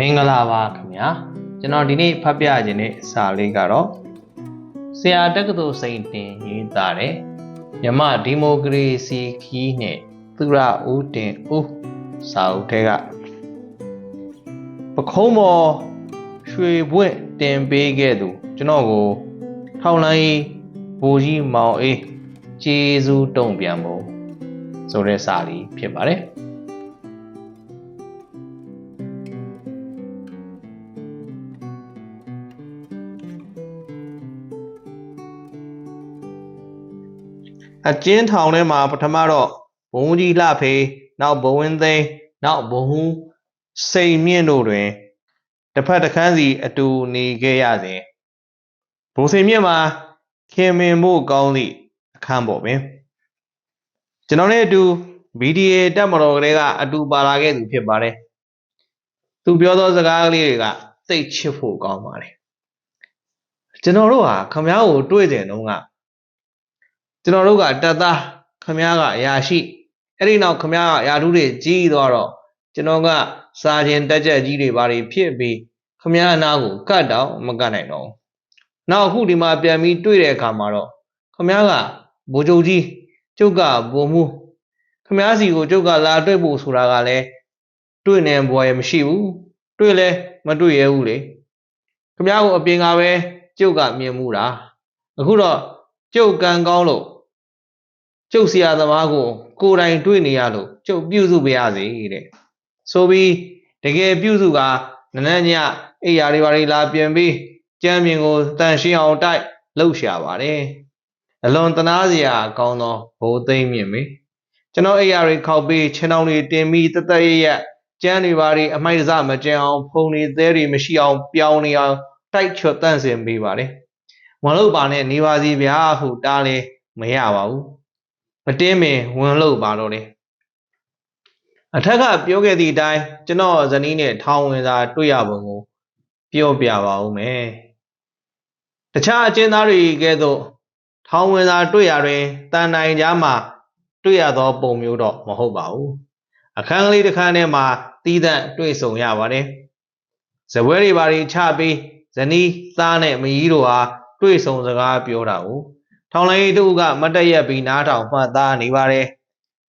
မင်္ဂလာပါခင်ဗျာကျွန်တော်ဒီနေ့ဖတ်ပြခြင်းတဲ့စာလေးကတော့ဆရာတက္ကသိုလ်စိန်တင်ရေးသားတဲ့မြမဒီမိုကရေစီခီးနဲ့သူရဦးတင်ဦးစာအုပ်ထဲကပခုံးပေါ်ရွှေပွင့်တင်ပေးခဲ့သူကျွန်တော်ကို ထောင်လိုင်းဘူကြီးမောင်အေးကျေးဇူးတုံ့ပြန်ဖို့ဆိုတဲ့စာလေးဖြစ်ပါတယ် အကျဉ်းထောင်ထဲမှာပထမတော့ဘုံကြီးလှဖေးနောက်ဘဝင်းသိန်းနောက်ဘဟုစိန်မြင့်တို့တွင်တစ်ဖက်တစ်ခန်းစီအတူနေခဲ့ရစဉ်ဘုံစိန်မြင့်မှာခင်မင်ဖို့ကောင်းသည့်အခန်းပေါ်ပင်ကျွန်တော်နဲ့အတူ BDA တက်မတော်ကလေးကအတူပါလာခဲ့သူဖြစ်ပါတယ်သူပြောသောစကားကလေးတွေကသိတ်ချစ်ဖို့ကောင်းပါတယ်ကျွန်တော်တို့ဟာခမ ्या ကိုတွေ့တယ်တော့က ကျွန်တော်တို့ကတပ်သားခမည်းကအရာရှိအဲ့ဒီနောက်ခမည်းကယာထုတွေကြီးသွားတော့ကျွန်တော်ကစာချင်းတက်ချက်ကြီးတွေဘာတွေဖြစ်ပြီးခမည်းအနာကိုကတ်တော့မကတ်နိုင်တော့နောက်အခုဒီမှာပြန်ပြီးတွေ့တဲ့အခါမှာတော့ခမည်းကဘိုးချုပ်ကြီးကျုပ်ကဘုံမှုခမည်းစီကိုကျုပ်ကလာတွေ့ဖို့ဆိုတာကလည်းတွေ့နေဘွယ်မရှိဘူးတွေ့လဲမတွေ့ရဘူးလေခမည်းကိုအပြင်ကပဲကျုပ်ကမြင်မှုတာအခုတော့ကျုပ်ကံကောင်းလို့ ကျုပ်ဆရာသမားကို ကိုယ်တိုင်တွေ့နေရလို့ကျုပ်ပြုစုပေးရစေတဲ့ဆိုပြီးတကယ်ပြုစုကနနက်ညအိယာတွေဘာတွေလာပြင်ပြီးကြမ်းမြင်ကိုတန်ရှင်းအောင်တိုက်လှုပ်ရှာပါတယ်အလွန်တနာစရာကောင်းသောဘိုးသိမ့်မြင့်မေကျွန်တော်အိယာတွေခောက်ပြီးခြေနှောင်းတွေတင်ပြီးတသက်ရရက်ကြမ်းတွေဘာတွေအမိုက်စမကျန်အောင်ဖုံတွေသဲတွေမရှိအောင်ပြောင်းနေအောင်တိုက်ချွတ်တန့်စင်ပေးပါတယ်မလုပ်ပါနဲ့နေပါစီဗျာဟုတားလဲမရပါဘူး မတင်းပင်ဝင်လို့ပါတော့လေအထက်ကပြောခဲ့သည့်အတိုင်းကျွန်တော်ဇနီးနဲ့ထောင်ဝင်စာတွေ့ရပုံကိုပြောပြပါဦးမယ်တခြားအကျဉ်းသားတွေကဲ့သို့ထောင်ဝင်စာတွေ့ရတွင်တန်တိုင်ကြားမှာတွေ့ရသောပုံမျိုးတော့မဟုတ်ပါဘူးအခန်းကလေးတစ်ခန်းထဲမှာတီးသန့်တွေ့ဆုံရပါတယ်ဇပွဲတွေဘာတွေချပြီးဇနီးသားနဲ့မကြီးတို့ဟာတွေ့ဆုံစကားပြောတာကို ထောင်လိုင်းတို့ကမတ်တရက်ပြီးနားထောင်မှတ်သားနေပါတယ်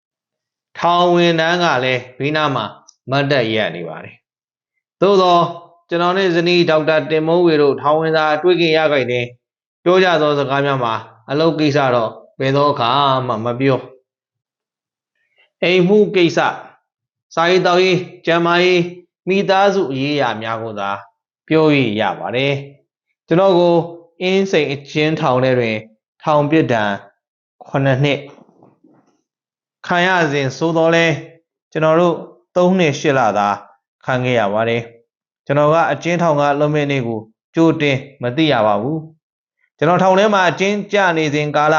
။ထောင်ဝင်တန်းကလည်းဘေးနားမှာမတ်တက်ရက်နေပါတယ်။သို့သောကျွန်တော်နဲ့ဇနီးဒေါက်တာတင်မိုးဝေတို့ထောင်ဝင်သာတွေ့ခင်ရခဲ့တဲ့ပြောကြသောစကားများမှာအလုပ်ကိစ္စတော့ဘယ်တော့အခါမှမပြော။အိမ်မှုကိစ္စစာရေးတော်ရေးကျမ်းမာရေးမိသားစုအရေးအရာများကိုသာပြောရရပါတယ်။ကျွန်တော်ကိုအင်းစိန်အချင်းထောင်ထဲတွင် ထောင်ပြစ်ဒဏ်9နှစ်ခံရစဉ်သို့တော်လဲကျွန်တော်တို့3နှစ်8လသာခံခဲ့ရပါတယ်ကျွန်တော်ကအကျဉ်းထောင်ကလွန်မဲ့နေ့ကိုကြိုတင်မသိရပါဘူးကျွန်တော်ထောင်ထဲမှာအကျဉ်းကျနေစဉ်ကာလ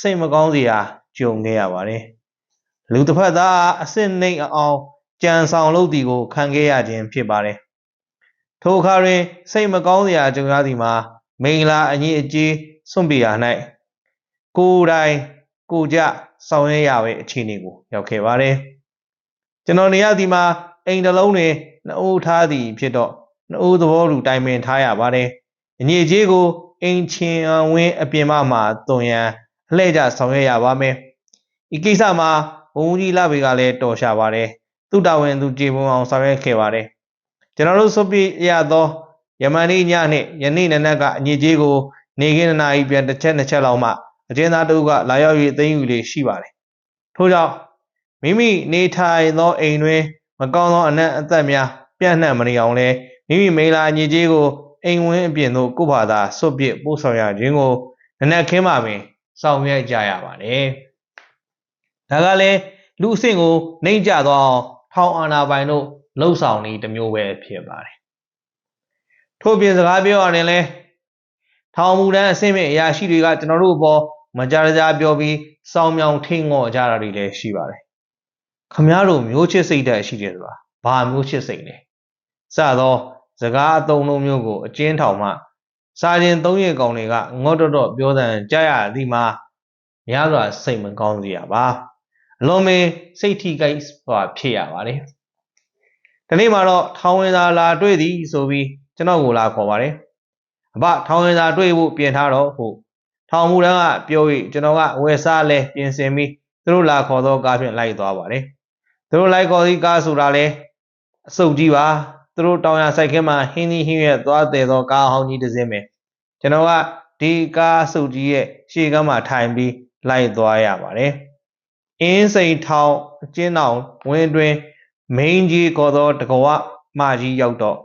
စိတ်မကောင်းစရာကြုံခဲ့ရပါတယ်လူတစ်ဖက်သားအစ်စ်နှိမ်အောင်ကြံဆောင်လုပ်သည်ကိုခံခဲ့ရခြင်းဖြစ်ပါတယ်ထိုအခါတွင်စိတ်မကောင်းစရာကြုံရသည်မှာမိန်လာအညီအကျေးစွန့်ပြရာ၌ ကိုယ်တိုင်ကိုကြဆောင်ရွက်ရတဲ့အခြေအနေကိုရောက်ခဲ့ပါတယ်ကျွန်တော်နေရသည်မှာအိမ်တစ်လုံးတွင်နှအိုးထားသည်ဖြစ်တော့နှအိုးသဘောတူတိုင်ပင်ထားရပါတယ်အညီအကျေးကိုအိမ်ချင်းအဝင်းအပြင်မမှာတွန်ရန်အလှည့်ကျဆောင်ရွက်ရပါမယ်ဒီကိစ္စမှာဘုံကြီးလာဘေကလည်းတော်ရှာပါတယ်သူတာဝန်သူကြေပွန်အောင်ဆောင်ရွက်ခဲ့ပါတယ်ကျွန်တော်တို့စုပ်ပြရသောယမန်နေ့ညနှင့်ယနေ့နနက်ကအညီအကျေးကိုနေခင်းနှစ်နာရီပြန်တစ်ချက်နှစ်ချက်လောက်မှ အကျဉ်းသားတို့ကလာရောက်၍သိမ်းယူလေရှိပါတယ်။ထို့ကြောင့်မိမိနေထိုင်သောအိမ်တွင်မကောင်းသောအနက်အသက်များပြန့်နှံ့မနေအောင်လဲမိမိမိလာညီကြီးကိုအိမ်ဝင်းအပြင်သို့ကိုယ့်ဘာသာဆွတ်ပစ်ပို့ဆောင်ရခြင်းကိုနနက်ခင်းမှပင်ဆောင်ရွက်ကြရပါတယ်။ဒါကလည်းလူအဆင့်ကိုနှိမ့်ကြသောအောင်ထောင်အာဏာပိုင်တို့လှုပ်ဆောင်နေတစ်မျိုးပဲဖြစ်ပါတယ်။ထို့ပြင်စကားပြောရရင်လည်းထောင်မူတန်းအဆင့်မြင့်အရာရှိတွေကကျွန်တော်တို့အပေါ် မကြကြပြောပြီးစောင်းမြောင်ထိန်ငေါ်ကြတာတွေလည်းရှိပါတယ်။ခမည်းတော်မျိုးချစ်စိတ်ဓာတ်ရှိတယ်ဆိုတာဘာမျိုးချစ်စိတ်လဲ။စသောစကားအသုံးလုံးမျိုးကိုအကျဉ်းထောင်မှစာချင်းသုံးရက်ကောင်တွေကငေါ့တော့တော့ပြောတဲ့ကြားရသည်မှာများစွာစိတ်မကောင်းစရာပါ။အလွန်ပင်စိတ်ထိခိုက်စွာဖြစ်ရပါတယ်ဒီနေ့မှာတော့ထောင်ဝင်သာလာတွေ့သည်ဆိုပြီးကျွန်တော်ကိုလာခေါ်ပါတယ်အဘထောင်ဝင်သာတွေ့ဖို့ပြင်ထားတော့ဟုတ် ထောင်မှုတန်းကပြော၍ကျွန်တော်ကဝယ်စားလဲပြင်ဆင်ပြီးသူတို့လာခေါ်တော့ကားဖြင့်လိုက်သွားပါတယ်သူတို့လိုက်ခေါ်သည့်ကားဆိုတာလဲအစုပ်ကြီးပါသူတို့တောင်ရဆိုင်ခင်းမှာဟင်းသီးဟင်းရွက်သွားတယ်သောကားဟောင်းကြီးတစ်စင်းပဲကျွန်တော်ကဒီကားစုပ်ကြီးရဲ့ရှေ့ကမ်းမှာထိုင်ပြီးလိုက်သွားရပါတယ်အင်းစိန်ထောင်အကျဉ်းတော်ဝင်းတွင်မင်းကြီးခေါ်သောတကဝမကြီးရောက်တော့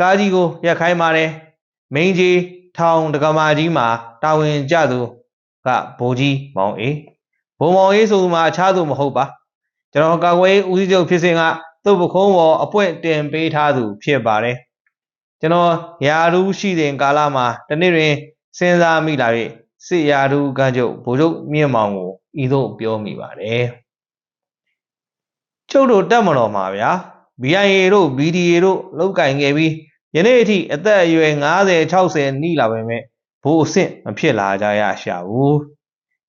ကားကြီးကိုရက်ခိုင်းပါတယ်မင်းကြီး ထောင်တကမာကြီးမှာတာဝန်ကျသူကဘိုးကြီးမောင်အေးဘုံမောင်အေးဆိုသူမှာအခြားသူမဟုတ်ပါကျွန်တော်ကာကွယ်ဦးစီးချုပ်ဖြစ်စဉ်ကသူ့ပခုံးပေါ်အပွင့်တင်ပေးထားသူဖြစ်ပါတယ်ကျွန်တော်ယာရူးရှိတဲ့ကာလမှာတနေ့တွင်စဉ်းစားမိလာ၍စစ်ယာရူးကန်းချုပ်ဘိုလ်ချုပ်မြင့်မောင်ကိုဤသို့ပြောမိပါတယ်ကျုပ်တို့တက်မတော်မှာဗျာ BIA တို့ BDA တို့လောက်ကင်ခဲ့ပြီး ယနေ့အထိအသက်အရွယ်50 60နီးလာပေမဲ့ဘိုးအဆင့်မဖြစ်လာကြရရှာဘူး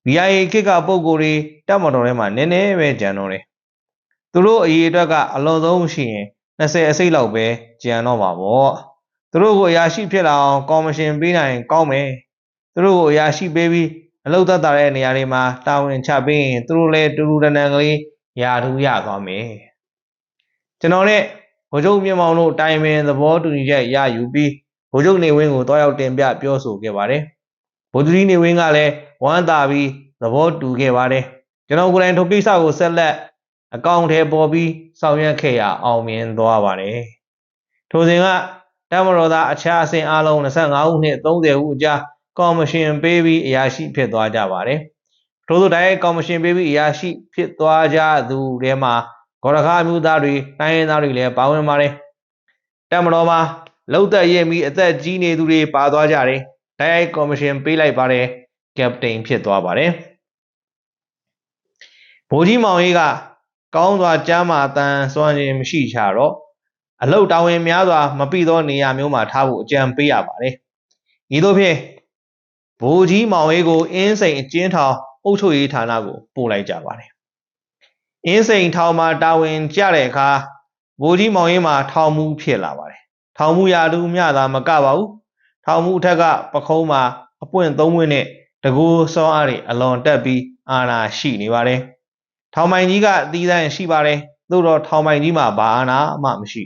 BIA ကိကပုံကိုယ်တွေတက်မတော်ထဲမှာနည်းနည်းပဲကြံတော့တယ်သူတို့အရေးအတွက်ကအလွန်ဆုံးရှိရင်20အစိတ်လောက်ပဲကြံတော့မှာပေါ့သူတို့ကိုအရာရှိဖြစ်လာအောင်ကော်မရှင်ပေးနိုင်ကောင်းမယ်သူတို့ကိုအရာရှိပေးပြီးအလုပ်သက်သာတဲ့နေရာတွေမှာတာဝန်ချပေးရင်သူတို့လည်းတူတူတန်တန်ကလေးရာထူးရသွားမယ်ကျွန်တော်နဲ့ ဗိုလ်ချုပ်မြင့်မောင်တို့တိုင်ပင်သဘောတူညီချက်ရယူပြီးဗိုလ်ချုပ်နေဝင်းကိုတွားရောက်တင်ပြပြောဆိုခဲ့ပါတယ်ဗိုလ်ချုပ်ကြီးနေဝင်းကလည်းဝမ်းသာပြီးသဘောတူခဲ့ပါတယ်ကျွန်တော်ကိုယ်တိုင်ထိုကိစ္စကိုဆက်လက်အကောင့်ထဲပေါ်ပြီးဆောင်ရွက်ခဲ့ရအောင်မြင်သွားပါတယ်ထိုစဉ်ကတမတော်သားအခြားအဆင့်အလုံး25ဦးနှင့်30ဦးအကြားကော်မရှင်ပေးပြီးအရာရှိဖြစ်သွားကြပါတယ်ထို့သောတိုင်းကော်မရှင်ပေးပြီးအရာရှိဖြစ်သွားကြသူတွေမှာ ဂေါရခအမျိုးသားတွေတိုင်းရင်းသားတွေလည်းပါဝင်ပါတယ်တက်မတော်မှာလှုပ်သက်ရပြီးအသက်ကြီးနေသူတွေပါသွားကြတယ်တိုင်းအိုက်ကော်မရှင်ပေးလိုက်ပါတယ်ကပတိန်ဖြစ်သွားပါတယ်ဗိုလ်ကြီးမောင်ကြီးကကောင်းစွာကြားမှာတန်စွမ်းခြင်းမရှိချတော့အလုတ်တာဝန်များစွာမပြီးသောနေရာမျိုးမှာထားဖို့အကြံပေးရပါတယ်ဤသို့ဖြင့်ဗိုလ်ကြီးမောင်ရေးကိုအင်းစိန်အကျဉ်းထောင်အုပ်ချုပ်ရေးဌာနကိုပို့လိုက်ကြပါတယ် အင်းစိန်ထောင်မှာတာဝန်ကျတဲ့အခါဗိုလ်ကြီးမောင်ရေးမှာထောင်မှုဖြစ်လာပါတယ်ထောင်မှုရာထူးမြသာမကပါဘူးထောင်မှုအထက်ကပခုံးမှာအပွင့်သုံးဝင်းနဲ့တကူစောအားတွေအလွန်တက်ပြီးအာဏာရှိနေပါတယ်ထောင်ပိုင်ကြီးကအသီးသန့်ရှိပါတယ်သို့တော့ထောင်ပိုင်ကြီးမှာဘာအာဏာမှမရှိ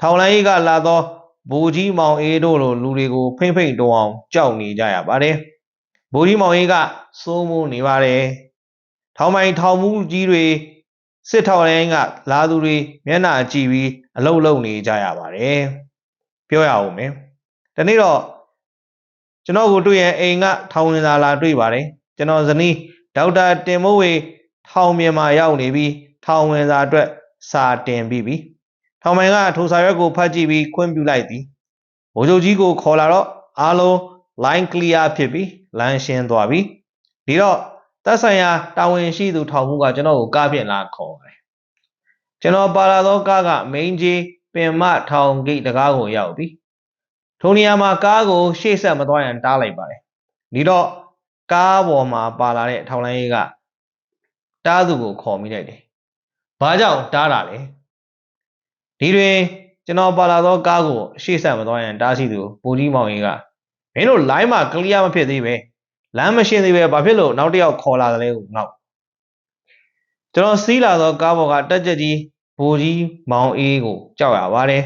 ထောင်လိုင်းကြီးကလာသောဗိုလ်ကြီးမောင်အေးတို့လိုလူတွေကိုဖိမ့်ဖိမ့်တုံအောင်ကြောက်နေကြရပါတယ်ဗိုလ်ကြီးမောင်အေးကစိုးမိုးနေပါတယ်ထောင်ပိုင်ထောင်မှုကြီးတွေ စစ်ထောက်လိုင်းကလာသူတွေမျက်နှာကြည့်ပြီးအလုတ်လုံနေကြရပါတယ်ပြောရအောင်မယ်ဒီနေ့တော့ကျွန်တော်ကိုတွေ့ရင်အိမ်ကထောင်ဝင်လာလာတွေ့ပါတယ်ကျွန်တော်ဇနီးဒေါက်တာတင်မိုးဝေထောင်မြန်မာရောက်နေပြီးထောင်ဝင်စာအတွက်စာတင်ပြီးပြီထောင်ပိုင်ကထိုစာရွက်ကိုဖတ်ကြည့်ပြီးခွင့်ပြုလိုက်သည်ဗိုလ်ချုပ်ကြီးကိုခေါ်လာတော့အားလုံး line clear ဖြစ်ပြီးလမ်းရှင်းသွားပြီဒီတော့ သက်ဆိုင်ရာတာဝန်ရှိသူထောင်မှုကကျွန်တော်ကိုကားဖြင့်လာခေါ်တယ်ကျွန်တော်ပါလာသောကားက main ကြီးပင်မထောင်ဂိတ်တကားကိုရောက်ပြီထိုနေရာမှာကားကိုရှေ့ဆက်မသွားရန်တားလိုက်ပါတယ်ဒီတော့ကားပေါ်မှာပါလာတဲ့ထောင်လိုင်းကြီးကတားသူကိုခေါ်မိလိုက်တယ်ဘာကြောင့်တားတာလဲဒီတွင်ကျွန်တော်ပါလာသောကားကိုရှေ့ဆက်မသွားရန်တားရှိသူပူကြီးမောင်ကြီးကမင်းတို့ line မှာ clear မဖြစ်သေးပဲ လမ်းမရှင်းသေးပဲဘာဖြစ်လို့နောက်တစ်ယောက်ခေါ်လာတယ်လဲကိုငေါ့ကျွန်တော်စီးလာသောကားပေါ်ကတက်ကြက်ကြီးဘူကြီးမောင်အေးကိုကြောက်ရပါတယ်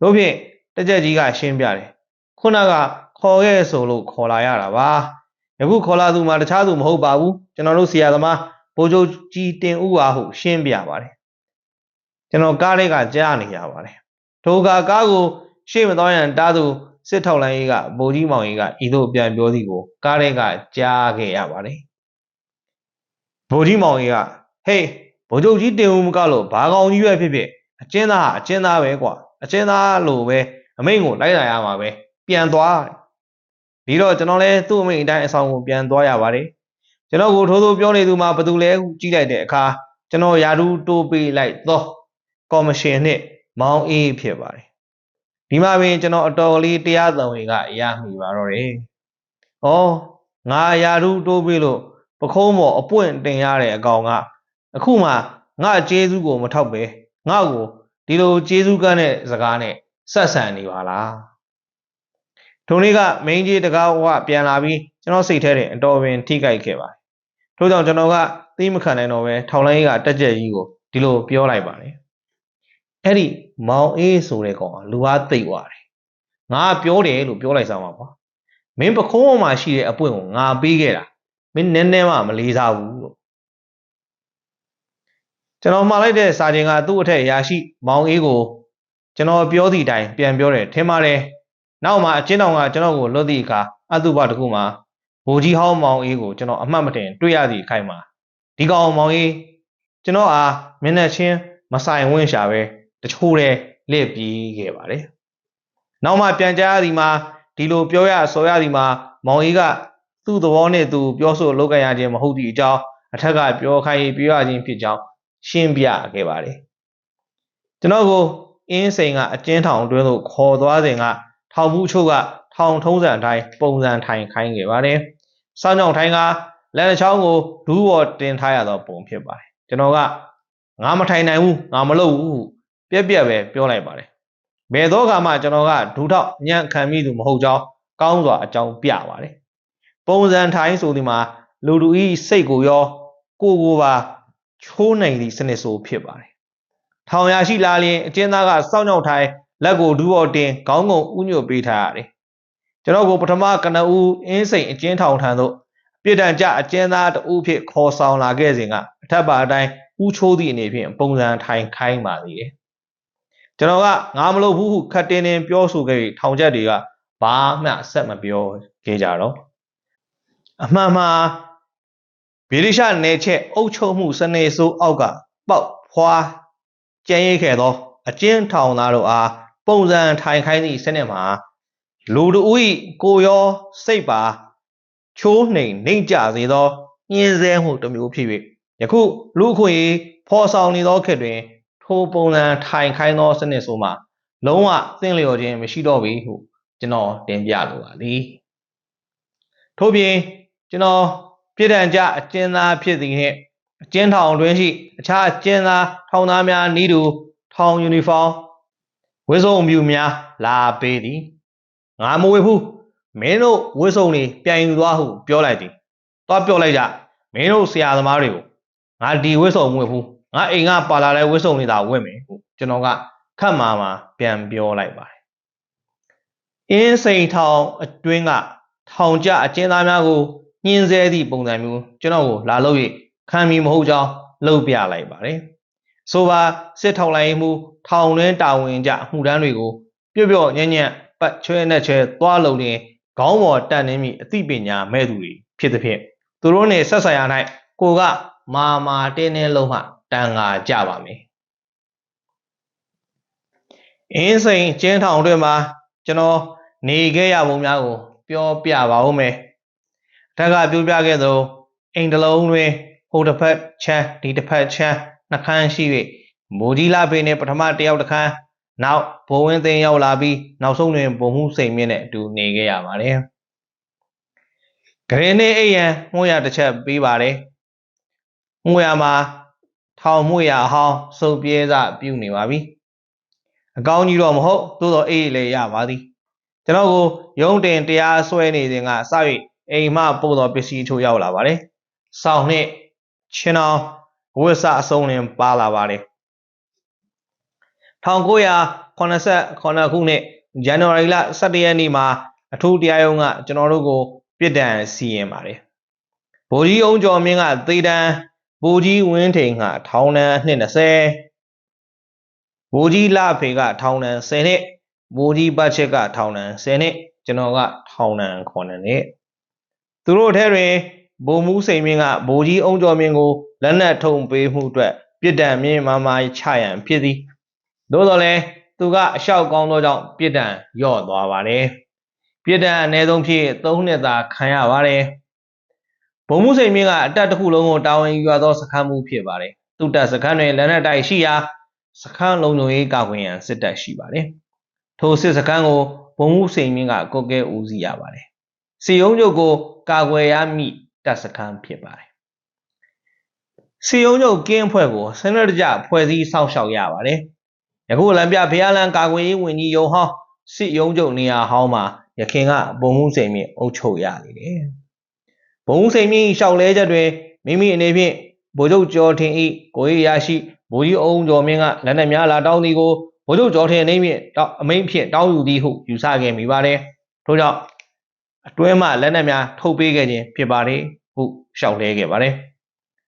တို့ဖြင့်တက်ကြက်ကြီးကရှင်းပြတယ်ခုနကခေါ်ခဲ့ဆိုလို့ခေါ်လာရတာပါယခုခေါ်လာသူမှာတခြားသူမဟုတ်ပါဘူးကျွန်တော်တို့ဆရာသမားဗိုလ်ချုပ်ကြီးတင်ဦးပါဟုရှင်းပြပါတယ်ကျွန်တော်ကားလေးကကြားနေရပါတယ်ထိုကကားကိုရှေ့မသွားရန်တားသူ စစ်ထောက်လိုင်းကြီးကဗိုလ်ကြီးမောင်ကြီးကဤသို့ပြန်ပြောသည်ကို ကားလေးကကြားခဲ့ရပါတယ်ဗိုလ်ကြီးမောင်ကြီးကဟေးဗိုလ်ချုပ်ကြီးတင်ဦးမကလို့ဘာကောင်ကြီးပဲဖြစ်ဖြစ်အကျဉ်းသားအကျဉ်းသားပဲကွာအကျဉ်းသားလို့ပဲအမိန့်ကိုလိုက်လာရမှာပဲပြန်သွားဒီတော့ကျွန်တော်လည်းသူ့အမိန့်အတိုင်းအဆောင်ကိုပြန်သွားရပါတယ်ကျွန်တော်ကိုထိုးထိုးပြောနေသူမှဘယ်သူလဲဟုကြည့်လိုက်တဲ့အခါကျွန်တော်ယာဒူးတိုးပေးလိုက်သောကော်မရှင်နှင့်မောင်းအေးဖြစ်ပါတယ် ဒီမှာပင်ကျွန်တော်အတော်လေးတရားသံဝင်ကရမိပါတော့တယ်။ဩငါယာဒူးတိုးပေးလို့ပခုံးပေါ်အပွင့်တင်ရတဲ့အကောင်ကအခုမှငါကျေးဇူးကိုမထောက်ပဲငါ့ကိုဒီလိုကျေးဇူးကမ်းတဲ့စကားနဲ့ဆက်ဆံနေပါလားထိုနေ့ကမင်းကြီးတကားဝပြန်လာပြီးကျွန်တော်စိတ်ထဲတွင်အတော်ပင်ထိကြိုက်ခဲ့ပါတယ်ထို့ကြောင့်ကျွန်တော်ကသိမခံနိုင်တော့ပဲထောင်လိုင်းကြီးကတက်ကြက်ကြီးကိုဒီလိုပြောလိုက်ပါတယ် အဲ့ဒီမောင်အေးဆိုတဲ့ကောင်ကလူအားသိပ်သွားတယ်ငါပြောတယ်လို့ပြောလိုက်စမ်းပါကွာမင်းပခုံးပေါ်မှာရှိတဲ့အပွင့်ကိုငါပေးခဲ့တာမင်းနည်းနည်းမှမလေးစားဘူးလို့ကျွန်တော်မှားလိုက်တဲ့စာချင်းကသူ့အထက်ရာရှိမောင်အေးကိုကျွန်တော်ပြောသည့်အတိုင်းပြန်ပြောတယ်ထင်ပါတယ်နောက်မှာအချင်းတော်ကကျွန်တော်ကိုလွတ်သည့်အခါအတုပတကူမှာဘိုးကြီးဟောင်းမောင်အေးကိုကျွန်တော်အမှတ်မတင်တွေ့ရသည့်အခိုက်မှာဒီကောင်မောင်အေးကျွန်တော်အားမျက်နှာချင်းမဆိုင်ဝင့်ရှာပဲ တချို့တဲ့လစ်ပြီးခဲ့ပါတယ်နောက်မှပြန်ကြားရသည်မှာဒီလိုပြောရဆော်ရသည်မှာမောင်အေးကသူ့သဘောနဲ့သူပြောဆိုလုပ်ကြရခြင်းမဟုတ်သည့်အကြောင်းအထက်ကပြောခိုင်းပြောရခြင်းဖြစ်ကြောင်းရှင်းပြခဲ့ပါတယ်ကျွန်တော်ကိုအင်းစိန်ကအကျဉ်းထောင်အတွင်းသို့ခေါ်သွားစဉ်ကထောင်မှုချုပ်ကထောင်ထုံးစံအတိုင်းပုံစံထိုင်ခိုင်းခဲ့ပါတယ်။စောင်းကြောင်ထိုင်ကလက်နှချောင်းကိုဒူးပေါ်တင်ထားရသောပုံဖြစ်ပါတယ်။ကျွန်တော်ကငါမထိုင်နိုင်ဘူးငါမလုပ်ဘူး ပြက်ပြက်ပဲပြောလိုက်ပါတယ်။ဘယ်တော့မှကျွန်တော်ကဒူးထောက်ညံ့ခံမိသူမဟုတ်ကြောင်းကောင်းစွာအကြောင်းပြပါတယ်။ပုံစံထိုင်ဆိုဒီမှာလူလူဤစိတ်ကိုရောကိုယ်ကိုပါချိုးနိုင်သည့်စနစ်ဆိုဖြစ်ပါတယ်။ထောင်ရရှိလာရင်အကျဉ်းသားကစောင့်ကြောက်ထိုင်လက်ကိုဒူးပေါ်တင်ခေါင်းငုံဥညွတ်ပေးထားရတယ်။ကျွန်တော်ကိုပထမကနဦးအင်းစိန်အကျဉ်းထောင်ထံသို့ပြစ်ဒဏ်ကြအကျဉ်းသားတဦးဖြစ်ခေါ်ဆောင်လာခဲ့စဉ်ကအထက်ပါအတိုင်းဥချိုးသည့်အနေဖြင့်ပုံစံထိုင်ခိုင်းပါသေးတယ်။ ကျွန်တော်ကငါမလုပ်ဘူးဟုခတ်တင်းတင်းပြောဆိုခဲ့ပြီးထောင်ချက်တွေကဘာမှဆက်မပြောခဲ့ကြတော့အမှန်မှဗြိတိရှနယ်ချက်အုပ်ချုပ်မှုစနေစိုးအောက်ကပေါက်ဖွာကျန်းရိပ်ခဲ့သောအကျဉ်းထောင်သားတို့အားပုံစံထိုင်ခိုင်းသည့်စနစ်မှာလူတို့၏ကိုရောစိတ်ပါချိုးနှိမ်နှိမ့်ကြစေသောညှင်းဆဲမှုတစ်မျိုးဖြစ်၍ယခုလူခွေဖော်ဆောင်နေသောခေတ်တွင် ထိုပုံစံထိုင်ခိုင်းသောစနစ်ဆိုမှလုံးဝသင့်လျော်ခြင်းမရှိတော့ပြီဟုကျွန်တော်တင်ပြလိုပါသည်ထို့ပြင်ကျွန်တော်ပြည်ထန်ကြအကျဉ်းသားဖြစ်သည်နှင့်အကျဉ်းထောင်တွင်ရှိအခြားအကျဉ်းသားထောင်သားများဤသူထောင်ယူနီဖောင်းဝစ်စုံမြူများလာပေးသည်ငါမဝေဘူးမင်းတို့ဝစ်စုံတွေပြန်ယူသွားဟုပြောလိုက်သည်သွားပြောလိုက်ကြမင်းတို့ဆရာသမားတွေကိုငါဒီဝစ်စုံမဝေဘူး ငါအိမ်ကပါလာတဲ့ဝစ်စုံတွေသာဝတ်မယ်ဟုကျွန်တော်ကခတ်မာမှာပြန်ပြောလိုက်ပါတယ်အင်းစိန်ထောင်အတွင်းကထောင်ကျအကျဉ်းသားများကိုညှင်းဆဲသည့်ပုံစံမျိုးကျွန်တော်ကိုလာလို့ရခံမီမဟုတ်ကြောင်းလှုပ်ပြလိုက်ပါတယ်ဆိုပါစစ်ထောက်လိုင်းမှုထောင်တွင်းတာဝန်ကြအမှုတန်းတွေကိုပြုတ်ပြုတ်ညံ့ညံ့ပတ်ချွဲနဲ့ချဲသွားလုံနေခေါင်းပေါ်တက်နေမိအသိပညာမဲ့သူတွေဖြစ်သည်ဖြင့်သူတို့နဲ့ဆက်ဆံရ၌ကိုကမာမာတင်းတင်းလုံးမှ တန်ငါကြပါမယ်အင်းစိန်ကျင်းထောင်တွင်မှာကျွန်တော်နေခဲ့ရပုံများကို ပြောပြပါဦးမယ်အထက်ကပြောပြခဲ့သောအိမ်တလုံးတွင်ဟိုတစ်ဖက်ချမ်းဒီတစ်ဖက်ချမ်းနှခမ်းရှိ၍မိုးကြီးလာပေနဲ့ပထမတယောက်တစ်ခမ်းနောက်ဘိုးဝင်းသိန်းရောက်လာပြီးနောက်ဆုံးတွင်ဘုံမှုစိန်မြင့်နဲ့အတူနေခဲ့ရပါတယ်။ဂရင်းနေအိယံမှုရတစ်ချက်ပေးပါတယ်။မှုရမှာ ထောင်မှုရဟောင်းစုပ်ပြဲစပြုနေပါပြီ။အကောင်းကြီးတော့မဟုတ်သို့တော့အေးလည်းရပါသည်။ကျွန်တော်ကိုရုံးတင်တရားဆွဲနေစဉ်ကစ၍အိမ်မှပို့တော်ပစ္စည်းချို့ရောက်လာပါတယ်။ဆောင်းနှင့်ချင်းအောင်ဝိဆအစုံလင်ပါလာပါတယ်1989ခုနှစ်ဇန်နဝါရီလ17ရက်နေ့မှာအထူးတရားရုံးကကျွန်တော်တို့ကိုပြစ်ဒဏ်စီရင်ပါတယ်။ဗိုလ်ကြီးအောင်ကျော်မင်းကသေဒဏ် ဗိုလ်ကြီးဝင်းထိန်ကထောင်ဒဏ်နှစ်20ဗိုလ်ကြီးလဖေကထောင်ဒဏ်10နှစ်ဗိုလ်ကြီးပတ်ချက်ကထောင်ဒဏ်10နှစ်ကျွန်တော်ကထောင်ဒဏ်9နှစ်သူတို့ထဲတွင်ဗိုလ်မှူးစိန်မင်းကဗိုလ်ကြီးအောင်ကျော်မင်းကိုလက်နက်ထုံပေးမှုအတွက်ပြစ်ဒဏ်မြင့်မာမာချရန်ဖြစ်သည်သို့တော်လည်းသူကအလျှောက်ကောင်းသောကြောင့်ပြစ်ဒဏ်လျော့သွားပါတယ်ပြစ်ဒဏ်အနည်းဆုံးဖြစ်၃နှစ်သာခံရပါတယ်ဘုံ မှုစိန်မင်းကအတက်တစ်ခုလုံးကိုတာဝန်ယူရသောစခန်းမှုဖြစ်ပါတယ်သူတက်စခန်းတွင်လက်နက်တိုက်ရှိရာစခန်းလုံးလုံးရေးကာကွယ်ရန်စစ်တပ်ရှိပါတယ်ထိုစစ်စခန်းကိုဘုံမှုစိန်မင်းကကုတ်ကဲဦးစီးရပါတယ်စီယုံချုပ်ကိုကာကွယ်ရမည့်တပ်စခန်းဖြစ်ပါတယ်စီယုံချုပ်ကင်းအဖွဲ့ကိုစနစ်တကျဖွဲ့စည်းစောင့်ရှောက်ရပါတယ်ယခုလံပြဖျားလန်ကာကွယ်ရေးဝန်ကြီးယုံဟောင်းစစ်ယုံချုပ်နေရာဟောင်းမှာရခင်ကဘုံမှုစိန်မြင့်အုပ်ချုပ်ရလေတယ် ဘုံမှုစိန်မြင့်ရှောက်လဲချက်တွင်မိမိအနေဖြင့်ဗိုလ်ချုပ်ကျော်ထင်ဤကိုရီးယားရှိဗိုလ်ကြီးအုံကျော်မင်းကလက်နက်များလာတောင်းသည်ကိုဗိုလ်ချုပ်ကျော်ထင်အနေဖြင့်တောင်းအမိန့်ဖြင့်တောင်းယူသည်ဟုယူဆခဲ့မိပါတယ်ထို့ကြောင့်အတွင်းမှလက်နက်များထုတ်ပေးခဲ့ခြင်းဖြစ်ပါတယ်ဟုရှောက်လဲခဲ့ပါတယ်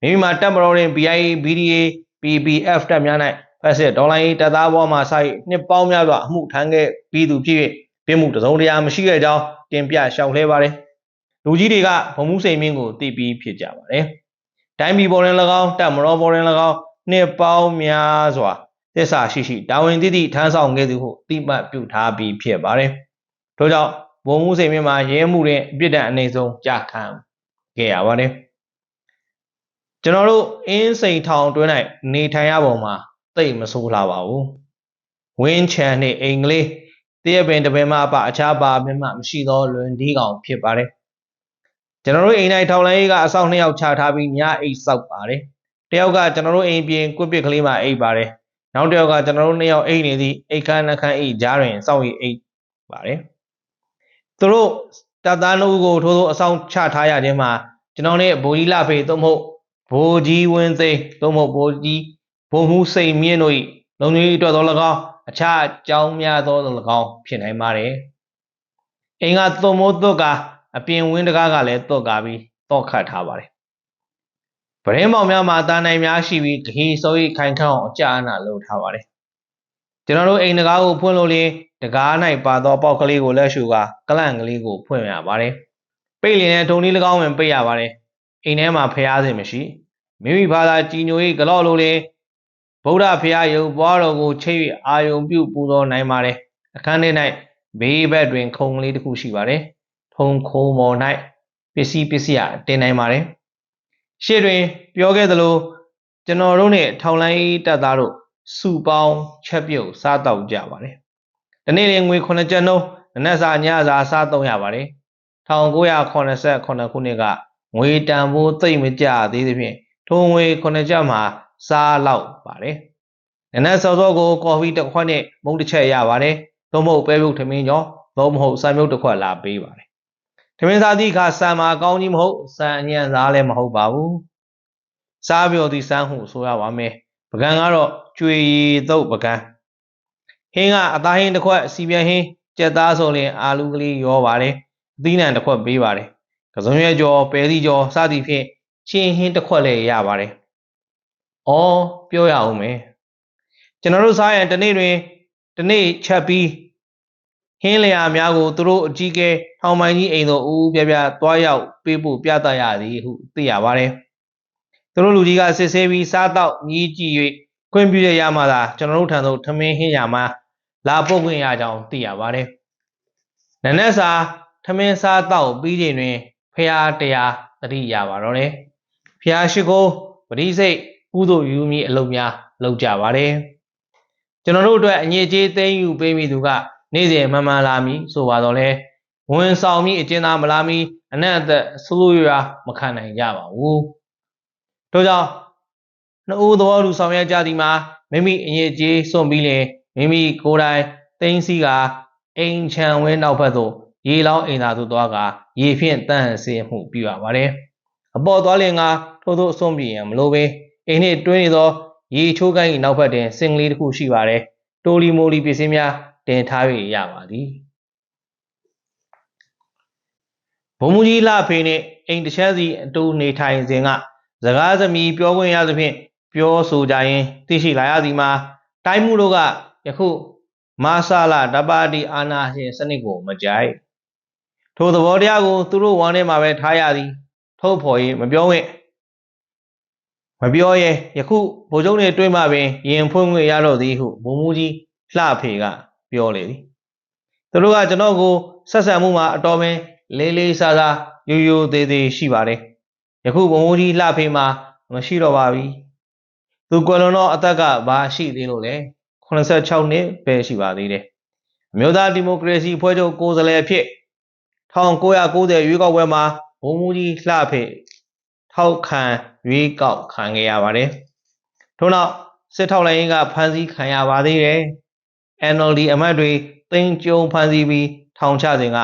မိမိမှာတပ်မတော်တွင် BIA BDA PPF တပ်များ၌ဖက်စစ်ဒေါ်လာရေးတပ်သားဘောမှဆိုင်နှစ်ပေါင်းများစွာအမှုထမ်းခဲ့ပြီးသူဖြစ်၍ပြည်မှုတစုံတရာမရှိခဲ့ကြောင်းတင်ပြရှောက်လဲပါတယ် လူကြီးတွေကဘုံမှုစိန်မင်းကိုတည်ပြီးဖြစ်ကြပါတယ်တိုင်းပြည်ပေါ်တွင်၎င်းတပ်မတော်ပေါ်တွင်၎င်းနှစ်ပေါင်းများစွာသစ္စာရှိရှိတာဝန်တည်တည်ထမ်းဆောင်ခဲ့သူဟုတိမှတ်ပြုထားပြီးဖြစ်ပါတယ်ထို့ကြောင့်ဘုံမှုစိန်မင်းမှာရဲမှုတွင်အပြစ်ဒဏ်အနေဆုံးကြာခံခဲ့ရပါတယ်ကျွန်တော်တို့အင်းစိန်ထောင်တွင်း၌နေထိုင်ရပုံမှာသိပ်မဆိုးလာပါဘူးဝင်းချန်နှင့်အင်္ဂလိပ်တရက်ပင်တပင်မှအပအခြားပါမျက်မှမရှိသောလွန်ဒီကောင်ဖြစ်ပါတယ် ကျွန်တော်တို့အိမ်၌ထောင်လိုင်းကြီးကအဆောင်နှစ်ယောက်ချထားပြီးညအိတ်ဆောက်ပါတယ်တယောက်ကကျွန်တော်တို့အိမ်ပြင်ကွပ်ပစ်ကလေးမှာအိတ်ပါတယ်နောက်တစ်ယောက်ကကျွန်တော်တို့နှစ်ယောက်အိတ်နေသည့်အိတ်ခမ်းနှခမ်းအိတ်ကြားတွင်စောင့်ရအိတ်ပါတယ်သူတို့တပ်သားနှုတ်ကိုထိုးထိုးအဆောင်ချထားရခြင်းမှာကျွန်တော်နဲ့ဘိုးကြီးလာဖေသို့မဟုတ်ဘိုးကြီးဝင်းသိန်းသို့မဟုတ်ဘိုးကြီးဘုံမှုစိတ်မြင့်တို့၏လုံခြုံရေးအတွက်သော၎င်းအခြားအကြောင်းများသော၎င်းဖြစ်နိုင်ပါတယ်။အိမ်ကသွမိုးသွတ်က အပြင်ဝင်းတကားကလည်းသွတ်ကာပြီးတော့ခတ်ထားပါတယ်။ဗရင်မောင်များမှာတာနိုင်များရှိပြီးတခီစိုးရိခိုင်ခန့်အောင်အကြအနာလုပ်ထားပါတယ်။ကျွန်တော်တို့အိမ်တကားကိုဖွင့်လို့လေတကား၌ပါသောပေါက်ကလေးကိုလက်ရှုကကလန့်ကလေးကိုဖွင့်ရပါတယ်။ပိတ်လင်တဲ့ထုံလေး၎င်းဝင်ပိတ်ရပါတယ်။အိမ်ထဲမှာဖျားစင်မရှိမိမိဘာသာကြည်ညိုရေးကလော့လို့လေဗုဒ္ဓဖရာယုံပွားတော်ကိုချိတ်၍အာယုံပြုပူဇော်နိုင်ပါတယ်အခန်းထဲ၌ဘေးဘက်တွင်ခုံကလေးတစ်ခုရှိပါတယ် ထုံခိုးမော်၌ပစ္စည်းပစ္စည်းအတင်နိုင်ပါတယ်ရှေ့တွင် ပြောခဲ့သလိုကျွန်တော်တို့နဲ့ထောင်လိုင်းတပ်သားတို့စုပေါင်းချက်ပြုတ်စားတော့ကြပါတယ်ဒီနေ့လည်းငွေ9ကျပ်နှုန်းနနက်စာညစာစားတော့ရပါတယ်1989ခုနှစ်ကငွေတန်ဖိုးသိမ့်မကြသေးသဖြင့်ထိုငွေ9ကျပ်မှာစားလောက်ပါတယ်။နနက်စောစောကိုကော်ဖီတစ်ခွက်နဲ့မုန့်တစ်ချက်ရပါတယ်။သို့မဟုတ်ပဲပြုတ်ထမင်းကျော်သို့မဟုတ်ဆန်မြုပ်တစ်ခွက်လာပေးပါတယ်။ ထမင်းစားသည့်အခါဆန်မှာကောင်းကြီးမဟုတ်ဆန်အညံ့စားလည်းမဟုတ်ပါဘူး။စားပြောသည့်စမ်းဟုဆိုရပါမယ်။ပကံကတော့ကျွေရည်သုတ်ပကံဟင်းကအသားဟင်းတစ်ခွက်စီပြန်ဟင်းကြက်သားဆိုရင်အာလူကလေးရောပါတယ်။အသီးနှံတစ်ခွက်ပေးပါတယ်။ကစုံရွက်ကျော်ပဲသီးကျော်စသည်ဖြင့်ချင်းဟင်းတစ်ခွက်လည်းရပါတယ်။အော်ပြောရအောင်မယ်။ကျွန်တော်တို့စားရင်တနေ့တွင်တနေ့ချက်ပြီးဟင်းလျာများကိုသူတို့အကြီးကဲ ထောင်မိုင်းကြီးအိမ်သို့ဦးပြပြသွားရောက်ပေးဖို့ပြသရသည်ဟုသိရပါတယ်။သူတို့လူကြီးကစစ်ဆေးပြီးစားတော့မြည်ကြည့်၍ခွင့်ပြုရရမှသာကျွန်တော်တို့ထံသို့ထမင်းဟင်းရမှာလာပုတ်ခွင့်ရကြောင်းသိရပါတယ်။နနက်စာထမင်းစားတော့ပြီးချိန်တွင်ဖရာတရားသတိရပါတော့တယ်။ဖရာရှိခိုးပရိစိတ်ကုသိုလ်ယူမည်အလုပ်များလုပ်ကြပါတယ်ကျွန်တော်တို့အတွက်အငြိအကျေးသိမ်းယူပေးမိသူက နေ့စဉ်မှန်မှန်လာမည်ဆိုပါတော့လဲ ဝန်ဆောင်မိအကျဉ်းသားမလာမီအနက်အသက်ဆိုးဆိုးရွားမခံနိုင်ကြပါဘူးတို့ကြောင့်နှစ်ဦးသဘောတူဆောင်ရွက်ကြသည်မှာမိမိအငြိအကျေးစွန့်ပြီးလင်မိမိကိုယ်တိုင်သိမ်းစီကအိမ်ချံဝင်းနောက်ဘက်သို့ရေလောင်းအိမ်သာသို့သွားကရေဖြင့်တန့်ဆင်းမှုပြုရပါတယ်အပေါ်သွားလင်ကထို့သို့အစွန့်ပြေရန်မလိုပဲအိမ်နှင့်တွင်းနေသောရေချိုးကိုင်း၏နောက်ဘက်တွင်စင်ကလေးတစ်ခုရှိပါတယ်။တိုလီမိုလီပစ္စည်းများတင်ထား၍ရပါသည်။ဘုံ မူကြီးလှဖေနှင့်အိမ်တစ်ချက်စီအတူနေထိုင်စဉ်ကစကားသမီးပြောခွင့်ရသဖြင့်ပြောဆိုကြရင်သိရှိလာရသည်မှာတိုင်းမှုတို့ကယခုမာဆာလာဓပါတီအာနာရှင်စနစ်ကိုမကြိုက်ထိုသဘောတရားကိုသူတို့ဝမ်းထဲမှာပဲထားရသည် ထုတ်ဖော်ရေးမပြောဝင်မပြောရဲယခုဗိုလ်ချုပ်နှင့်တွေ့မှပင်ရင်ဖွင့်ခွင့်ရတော့သည်ဟုဘုံမူကြီးလှဖေကပြောလေသည်သူတို့ကကျွန်တော်ကိုဆက်ဆံမှုမှာအတော်ပင် လေးလေးစားစားရိုးရိုးသေးသေးရှိပါတယ်ယခုဘုံမူကြီးလှဖေမှာမရှိတော့ပါပြီသူကွယ်လွန်တော့အသက်ကဘာရှိသေးလို့လဲ86နှစ်ပဲရှိပါသေးတယ်အမျိုးသားဒီမိုကရေစီဖွဲ့ချုပ်ကိုယ်စားလှယ်အဖြစ်1990ရွေးကောက်ပွဲမှာဘုံမူကြီးလှဖေထောက်ခံရွေးကောက်ခံခဲ့ရပါတယ်။ထို့နောက်စစ်ထောက်လိုင်းကဖမ်းဆီးခံရပါသေးတယ်။ NLD အမတ်တွေတင်ကြုံဖမ်းဆီးပြီးထောင်ချစဉ်က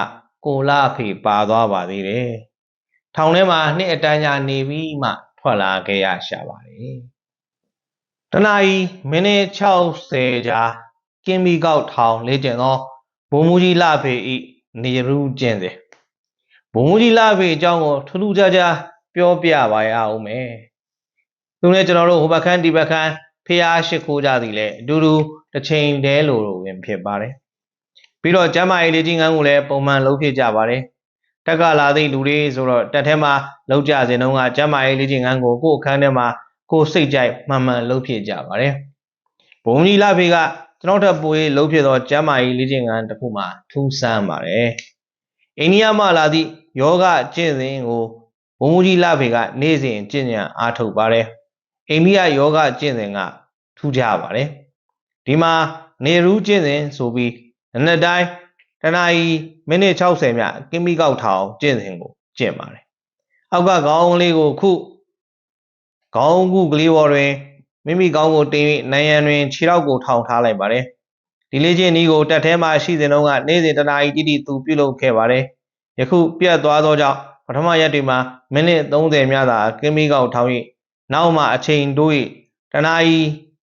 ကိုလာဖေပါသွားပါသေးတယ်။ထောင်ထဲမှာနှစ်အတန်းကြာနေပြီးမှထွက်လာခဲ့ရရှာပါတယ်။တနအီမိနစ်60ကြာကင်းမီကောက်ထောင်လေ့ကျင့်သောဘုံမူကြီးလဖေဤနေရူးကျင့်စဉ်ဘုံမူကြီးလဖေအကြောင်းကိုထူးထူးခြားခြားပြောပြပါရအောင်မယ်။သူနဲ့ကျွန်တော်တို့ဟိုဘက်ခန်းဒီဘက်ခန်းဖျားရှိခိုးကြသည်လေအတူတူတစ်ချိန်တည်းလိုဝင်ဖြစ်ပါတယ်။ ပြီးတော့ကျမ်းမာရေးလေ့ကျင့်ခန်းကိုလည်းပုံမှန်လုပ်ဖြစ်ကြပါတယ်။တက်ကလာသည့်လူတွေဆိုတော့တက်ထဲမှာလောက်ကြစဉ်တုန်းကကျမ်းမာရေးလေ့ကျင့်ခန်းကိုကိုယ့်အခန်းထဲမှာကိုယ်စိတ်ကြိုက်မှန်မှန်လုပ်ဖြစ်ကြပါတယ်။ဘုံကြီးလာဖေကကျွန်တော်ထပ်ပိုရေးလုပ်ဖြစ်သောကျမ်းမာရေးလေ့ကျင့်ခန်းတစ်ခုမှထူးဆန်းပါတယ်။အိန္ဒိယမှလာသည့်ယောဂကျင့်စဉ်ကိုဘုံကြီးလာဖေကနေ့စဉ်ကျင့်ကြံအားထုတ်ပါတယ်။အိန္ဒိယယောဂကျင့်စဉ်ကထူးခြားပါတယ်။ဒီမှာနေရူးကျင့်စဉ်ဆိုပြီး နနက်တိုင်းတနာရီမိနစ်60မြကင်းမီကောက်ထောင်ကျင့်စဉ်ကိုကျင့်ပါတယ်။အောက်ကခေါင်းလေးကိုခုခေါင်းခုကလေးပေါ်တွင်မိမိကောင်းကိုတင်၍နိုင်ရန်တွင်ခြေထောက်ကိုထောင်ထားလိုက်ပါတယ်။ဒီလေ့ကျင့်နည်းကိုတက်ထဲမှာရှိစဉ်တုန်းကနေ့စဉ်တနာရီတိတိသူပြုလုပ်ခဲ့ပါတယ်။ယခုပြတ်သွားသောကြောင့်ပထမရက်တွေမှာမိနစ်30မြသာကင်းမီကောက်ထောင်၍နောက်မှအချိန်တိုး၍တနာရီ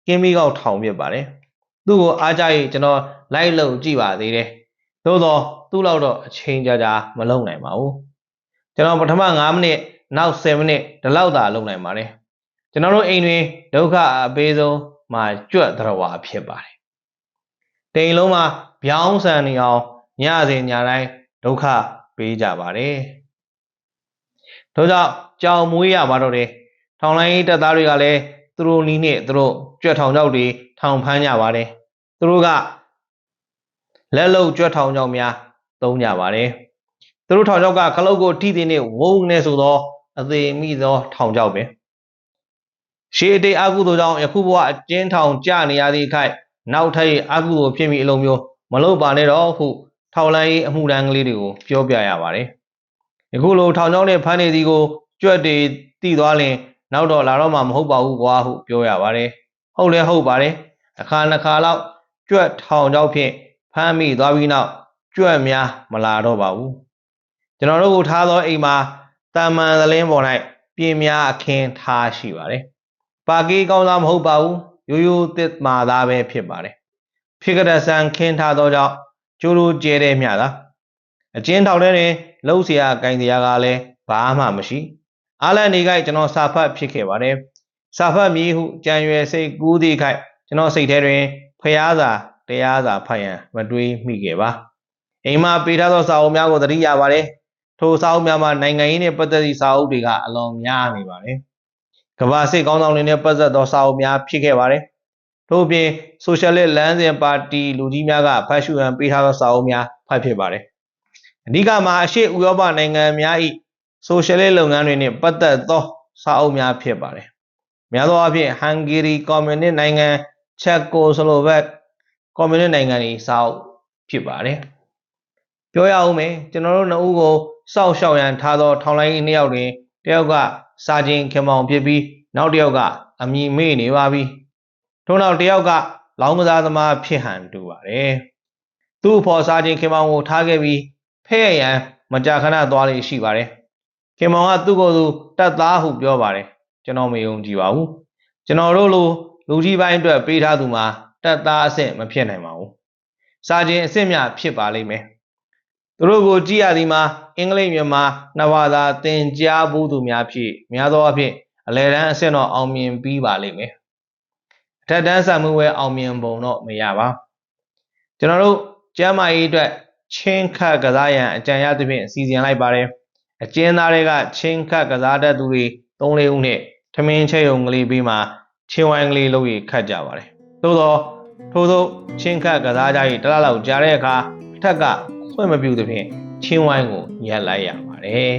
ကင်းမီကောက်ထောင်ဖြစ်ပါတယ်။သူ့ကိုအားကြ၍ကျွန်တော် လိုက်လို့ကြည့်ပါသေးတယ်။သို့တော့သူ့လောက်တော့အချိန်ကြာကြာမလုံနိုင်ပါဘူး။ကျွန်တော်ပထမ9မိနစ်နောက်10မိနစ်ဒီလောက်သာလုံနိုင်ပါတယ်။ကျွန်တော်တို့အိမ်တွင်ဒုက္ခအပေးဆုံးမှာကြွက်သရဝါဖြစ်ပါတယ်။တိမ်လုံးမှာပြောင်းဆန်နေအောင်ညစဉ်ညတိုင်းဒုက္ခပေးကြပါတယ်။ဒါကြောင့်ကြောင်မွေးရပါတော့တယ်။ထောင်လိုင်းတပ်သားတွေကလည်းသူတို့နီးနဲ့သူတို့ကြွက်ထောင်ကြောက်တွေထောင်ဖမ်းကြပါတယ်။သူတို့က လက်လုံကြွက်ထောင်ကြောက်များသုံးကြပါတယ်။သူတို့ထောင်ကြောက်ကခလုတ်ကိုထိတဲ့နဲ့ဝုန်းနေဆိုသောအသေးမိသောထောင်ကြောက်ပဲ။ရှေးအတိတ်အကုသိုလ်ကြောင့်ယခုဘဝအကျဉ်းထောင်ကျနေရသည့်ခိုက်နောက်ထပ်အကုသိုလ်ဖြစ်မိအလုံးမျိုးမလုပ်ပါနဲ့တော့ဟုထောင်လိုင်းရေးအမှုတန်းကလေးတွေကိုပြောပြရပါတယ်။ယခုလိုထောင်ချောင်းနဲ့ဖမ်းနေသည်ကိုကြွက်တွေတည်သွားရင်နောက်တော့လာတော့မှမဟုတ်ပါဘူးကွာဟုပြောရပါတယ်။ဟုတ်လဲဟုတ်ပါတယ်။အခါနှစ်ခါလောက်ကြွက်ထောင်ချောင်းဖြင့် ဖမ်းမိသွားပြီးနောက်ကြွက်များမလာတော့ပါဘူး။ကျွန်တော်တို့ကိုထားသောအိမ်မှာတာမန်သလင်းပေါ်၌ပြင်များအခင်းထားရှိပါတယ်ပါကေးကောင်းသားမဟုတ်ပါဘူးရိုးရိုးတစ်မာသားပဲဖြစ်ပါတယ်ဖြစ်ကြတဲ့ဆန်ခင်းထားသောကြောင့်ကျိုးလိုကျဲတဲ့မြတာအချင်းထောင်ထဲတွင်လှုပ်เสียဂိုင်တရားကလည်းဘာမှမရှိအားလန်နေခိုက်ကျွန်တော်စာဖတ်ဖြစ်ခဲ့ပါတယ်စာဖတ်မည်ဟုကြံရွယ်စိတ်ကူးသည့်ခိုက်ကျွန်တော်စိတ်ထဲတွင်ဖျားစာ တရားစာဖတ်ရန်မတွေးမိခဲ့ပါအိမ်မှာပေးထားသောစာအုပ်များကိုသတိရပါတယ်ထိုစာအုပ်များမှာနိုင်ငံရေးနှင့်ပတ်သက်သည့်စာအုပ်တွေကအလွန်များနေပါတယ်ကမ္ဘာစစ်ကောင်းဆောင်တွေနဲ့ပတ်သက်သောစာအုပ်များဖြစ်ခဲ့ပါတယ်။ထို့ပြင်ဆိုရှယ်လစ်လမ်းစဉ်ပါတီလူကြီးများကဖတ်ရှုရန်ပေးထားသောစာအုပ်များဖတ်ဖြစ်ပါတယ်။အဓိကမှာအရှိဥရောပနိုင်ငံများ၏ဆိုရှယ်လစ်လုပ်ငန်းတွေနှင့်ပတ်သက်သောစာအုပ်များဖြစ်ပါတယ်။များသောအားဖြင့်ဟန်ဂေရီကွန်မြူနစ်နိုင်ငံချက်ကိုစလိုဗက် ကွန်မြူနစ်နိုင်ငံ၏စာအုပ်ဖြစ်ပါတယ်။ပြောရအောင်မယ်ကျွန်တော်တို့နှစ်ဦးကိုစောက်ရှောက်ရန်ထားသောထောင်လိုင်းနှစ်ယောက်တွင်တယောက်ကစာချင်းခင်မောင်ဖြစ်ပြီးနောက်တစ်ယောက်ကအမိမေ့နေပါပြီထို့နောက်တစ်ယောက်ကလောင်းကစားသမားဖြစ်ဟန်တူပါတယ်သူ့အဖော်စာချင်းခင်မောင်ကိုထားခဲ့ပြီးဖဲ့ရန်မကြာခဏသွားလေးရှိပါတယ်ခင်မောင်ကသူ့ကိုယ်သူတတ်သားဟုပြောပါတယ်ကျွန်တော်မယုံကြည်ပါဘူးကျွန်တော်တို့လိုလူကြီးပိုင်းအတွက်ပေးထားသူမှာ တတ်သားအဆင့်မဖြစ်နိုင်ပါဘူးစာချင်းအဆင့်မြဖြစ်ပါလိမ့်မယ်သူတို့ကိုကြည့်ရသည်မှာအင်္ဂလိပ်မြန်မာနှစ်ဘာသာသင်ကြားဘူးသူများဖြင့်များသောအားဖြင့်အလယ်တန်းအဆင့်တော့အောင်မြင်ပြီးပါလိမ့်မယ်အထက်တန်းစာမှုဝဲအောင်မြင်ပုံတော့မရပါကျွန်တော်တို့ကျမ်းမာရေးအတွက်ချင်းခတ်ကစားရန်အကြံရသဖြင့်စီစဉ်လိုက်ပါတယ်အကျဉ်းသားတွေကချင်းခတ်ကစားတတ်သူတွေ၃၄ဦးနဲ့ထမင်းချက်ရုံကလေးပြီးမှချင်းဝိုင်းကလေးလုပ်ရခတ်ကြပါတယ်သို့သော ထို့သောချင်းခတ်ကစားကြ၍တလားလောက်ကြားတဲ့အခါအထက်ကခွင့်မပြုသဖြင့်ချင်းဝိုင်းကိုရပ်လိုက်ရပါတယ်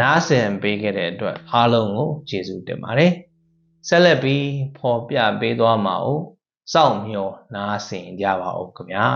နားဆင်ပေးခဲ့တဲ့အတွက်အားလုံးကိုကျေးဇူးတင်ပါတယ်ဆက်လက်ပြီးဖော်ပြပေးသွားမှာ ਉਹ စောင့်မျှော်နားဆင်ကြပါဦးခင်ဗျာ